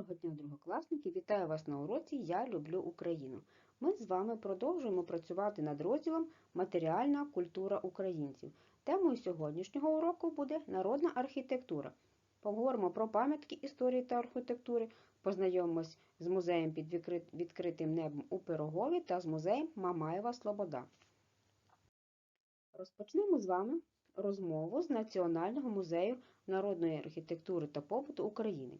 Доброго дня, другокласники! Вітаю вас на уроці Я люблю Україну. Ми з вами продовжуємо працювати над розділом Матеріальна культура українців. Темою сьогоднішнього уроку буде народна архітектура. Поговоримо про пам'ятки історії та архітектури, познайомимось з музеєм під відкритим небом у Пирогові та з музеєм Мамаєва Слобода. Розпочнемо з вами розмову з Національного музею народної архітектури та побуту України.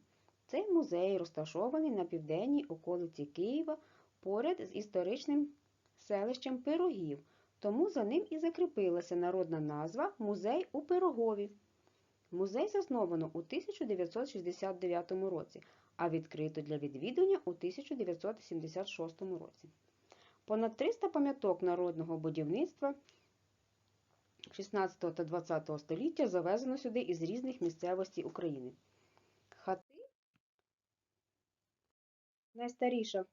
Цей музей розташований на південній околиці Києва поряд з історичним селищем Пирогів, тому за ним і закріпилася народна назва Музей у Пирогові. Музей засновано у 1969 році, а відкрито для відвідування у 1976 році. Понад 300 пам'яток народного будівництва 16 та 20 століття завезено сюди із різних місцевостей України. Найстаріша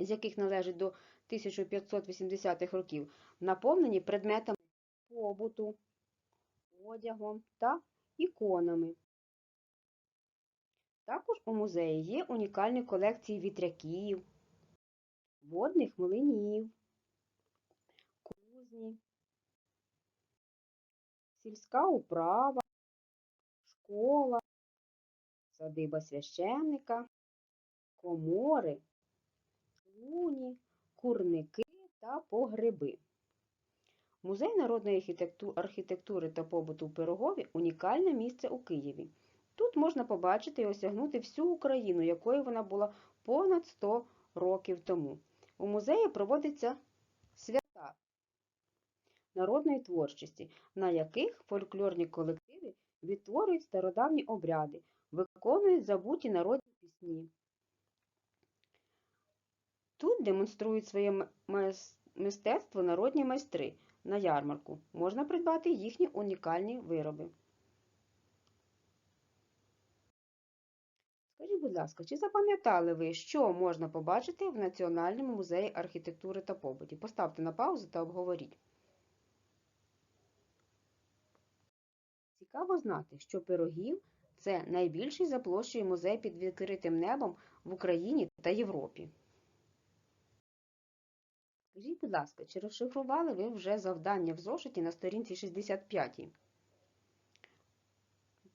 з яких належить до 1580-х років, наповнені предметами побуту, одягом та іконами. Також у музеї є унікальні колекції вітряків, водних млинів, кузні, сільська управа, школа, садиба священника комори, луні, курники та погреби. Музей народної архітектури та побуту у Пирогові унікальне місце у Києві. Тут можна побачити і осягнути всю Україну, якою вона була понад 100 років тому. У музеї проводиться свята народної творчості, на яких фольклорні колективи відтворюють стародавні обряди, виконують забуті народні пісні. Тут демонструють своє мистецтво народні майстри на ярмарку. Можна придбати їхні унікальні вироби. Скажіть, будь ласка, чи запам'ятали ви, що можна побачити в Національному музеї архітектури та побуті? Поставте на паузу та обговоріть. Цікаво знати, що пирогів це найбільший за площею музей під відкритим небом в Україні та Європі. Скажіть, будь ласка, чи розшифрували ви вже завдання в зошиті на сторінці 65?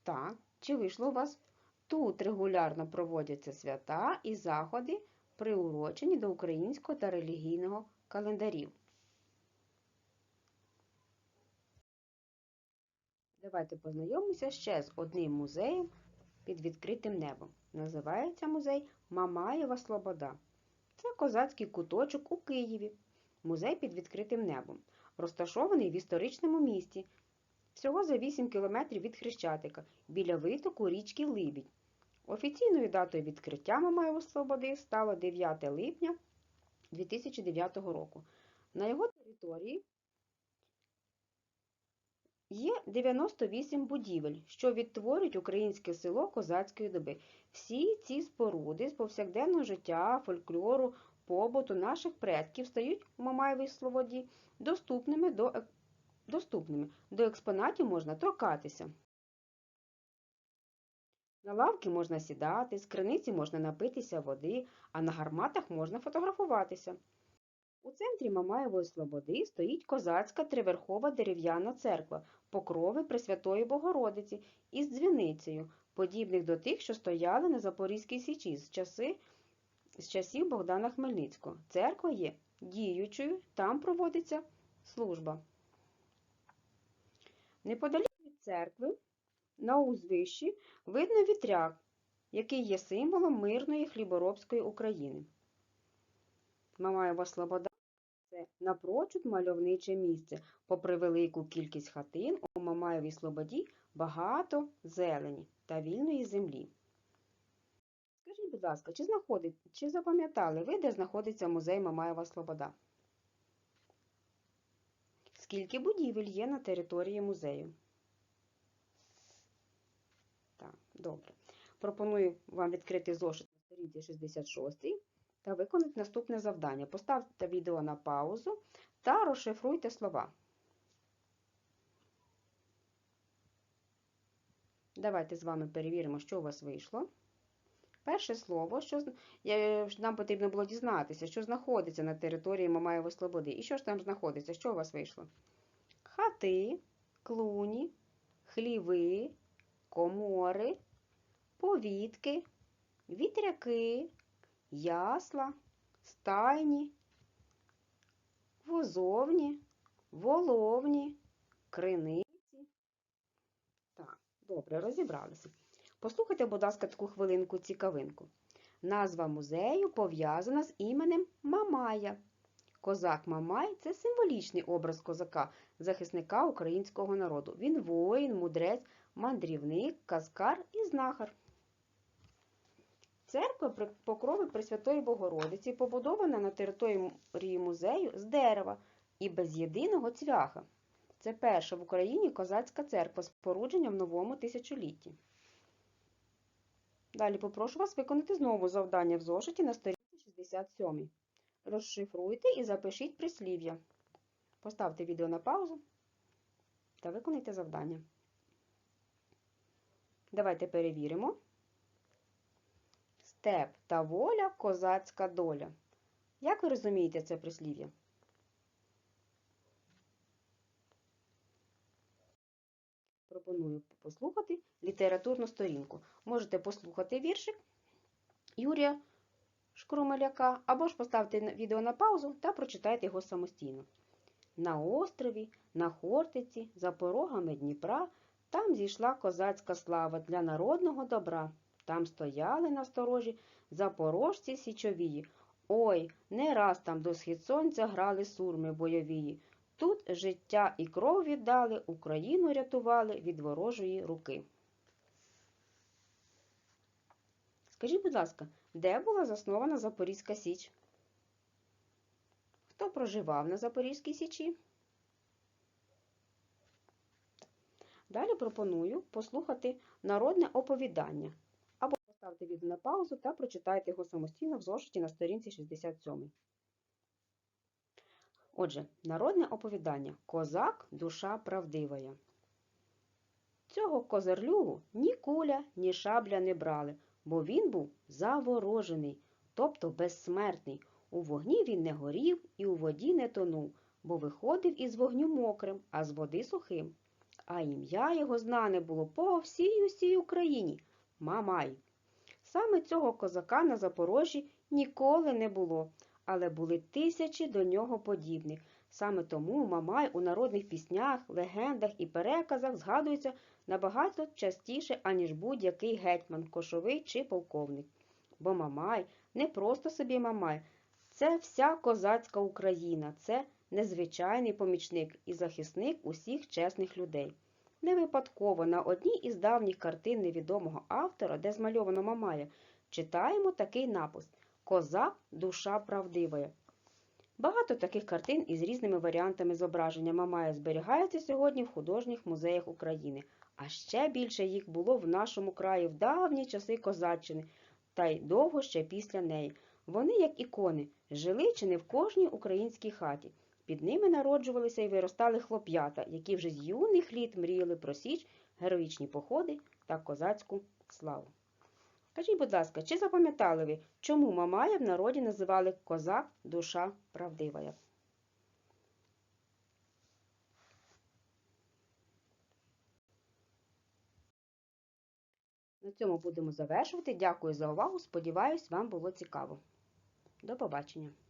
Так, чи вийшло у вас? Тут регулярно проводяться свята і заходи, приурочені до українського та релігійного календарів. Давайте познайомимося ще з одним музеєм під відкритим небом. Називається музей Мамаєва Слобода. Це козацький куточок у Києві. Музей під відкритим небом, розташований в історичному місті, всього за 8 кілометрів від Хрещатика, біля витоку річки Либідь. Офіційною датою відкриття Мамаєво Слободи стало 9 липня 2009 року. На його території є 98 будівель, що відтворюють українське село козацької доби. Всі ці споруди з повсякденного життя, фольклору, побуту наших предків стають у Мамаєвій Слободі доступними до доступними. До експонатів можна торкатися. На лавки можна сідати, з криниці можна напитися води, а на гарматах можна фотографуватися. У центрі Мамаєвої Слободи стоїть козацька триверхова дерев'яна церква, покрови Пресвятої Богородиці із дзвіницею, подібних до тих, що стояли на Запорізькій Січі з часи з часів Богдана Хмельницького. Церква є діючою, там проводиться служба. Неподалік від церкви на узвищі видно вітряк, який є символом мирної хліборобської України. Мамаєва Слобода це напрочуд мальовниче місце. Попри велику кількість хатин, у Мамаєвій Слободі багато зелені та вільної землі будь ласка, чи знаходить, чи запам'ятали ви, де знаходиться музей Мамаєва Слобода? Скільки будівель є на території музею? Так, добре. Пропоную вам відкрити зошит на сторінці 66 та виконати наступне завдання. Поставте відео на паузу та розшифруйте слова. Давайте з вами перевіримо, що у вас вийшло. Перше слово, що нам потрібно було дізнатися, що знаходиться на території Мамаєвої Слободи. І що ж там знаходиться? Що у вас вийшло? Хати, клуні, хліви, комори, повітки, вітряки, ясла, стайні, возовні, воловні, криниці. Так, добре, розібралися. Послухайте, будь ласка, таку хвилинку цікавинку. Назва музею пов'язана з іменем Мамая. Козак Мамай це символічний образ козака, захисника українського народу. Він воїн, мудрець, мандрівник, казкар і знахар. Церква Покрови Пресвятої Богородиці побудована на території музею з дерева і без єдиного цвяха. Це перша в Україні козацька церква з спорудження в новому тисячолітті. Далі попрошу вас виконати знову завдання в зошиті на сторінці 67. Розшифруйте і запишіть прислів'я. Поставте відео на паузу та виконайте завдання. Давайте перевіримо. Степ та воля козацька доля. Як ви розумієте це прислів'я? Пропоную послухати літературну сторінку. Можете послухати віршик Юрія Шкрумеляка, або ж поставте відео на паузу та прочитайте його самостійно. На острові, на Хортиці, за порогами Дніпра, там зійшла козацька слава для народного добра. Там стояли на сторожі запорожці січовії. Ой, не раз там до схід сонця грали сурми бойовії. Тут життя і кров віддали, Україну рятували від ворожої руки. Скажіть, будь ласка, де була заснована Запорізька Січ? Хто проживав на Запорізькій Січі? Далі пропоную послухати народне оповідання. Або поставте відео на паузу та прочитайте його самостійно в зошиті на сторінці 67. Отже, народне оповідання Козак душа правдивая. Цього козарлюгу ні куля, ні шабля не брали, бо він був заворожений, тобто безсмертний. У вогні він не горів і у воді не тонув, бо виходив із вогню мокрим, а з води сухим. А ім'я його знане було по всій усій Україні Мамай. Саме цього козака на Запорожжі ніколи не було, але були тисячі до нього подібних. Саме тому Мамай у народних піснях, легендах і переказах згадується набагато частіше, аніж будь-який гетьман, кошовий чи полковник. Бо Мамай не просто собі Мамай, це вся козацька Україна, це незвичайний помічник і захисник усіх чесних людей. Не випадково на одній із давніх картин невідомого автора, де змальовано Мамая, читаємо такий напис Козак душа правдивая. Багато таких картин із різними варіантами зображення Мамая зберігається сьогодні в художніх музеях України, а ще більше їх було в нашому краї в давні часи козаччини, та й довго ще після неї. Вони, як ікони, жили чи не в кожній українській хаті. Під ними народжувалися і виростали хлоп'ята, які вже з юних літ мріяли про січ, героїчні походи та козацьку славу. Скажіть, будь ласка, чи запам'ятали ви, чому Мамая в народі називали козак душа правдивая? На цьому будемо завершувати. Дякую за увагу. Сподіваюсь, вам було цікаво. До побачення!